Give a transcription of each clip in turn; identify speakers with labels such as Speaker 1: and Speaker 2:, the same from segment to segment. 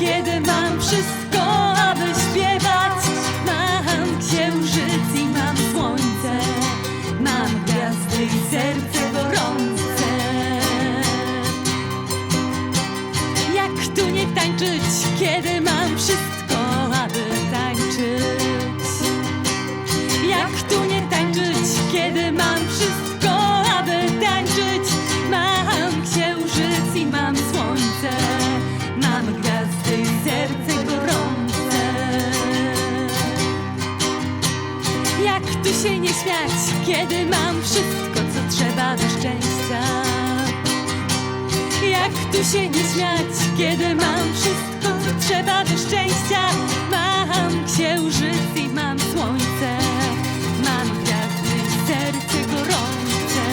Speaker 1: kiedy mam wszystko, aby śpiewać? Mam księżyc i mam słońce, mam gwiazdy i serce gorące. Jak tu nie tańczyć, kiedy mam wszystko, Jak tu się nie śmiać, kiedy mam wszystko, co trzeba do szczęścia? Jak tu się nie śmiać, kiedy mam wszystko, co trzeba do szczęścia? Mam księżyc i mam słońce, mam gwiazdy serce gorące.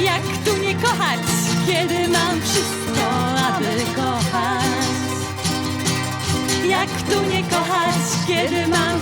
Speaker 1: Jak tu nie kochać, kiedy mam wszystko, aby kochać? Jak tu nie kiedy mam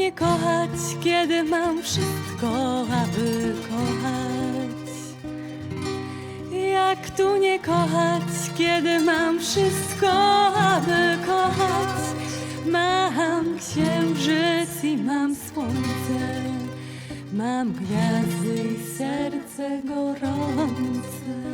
Speaker 1: Jak tu nie kochać, kiedy mam wszystko, aby kochać? Jak tu nie kochać, kiedy mam wszystko, aby kochać? Mam księżyc i mam słońce, mam gwiazdy i serce gorące.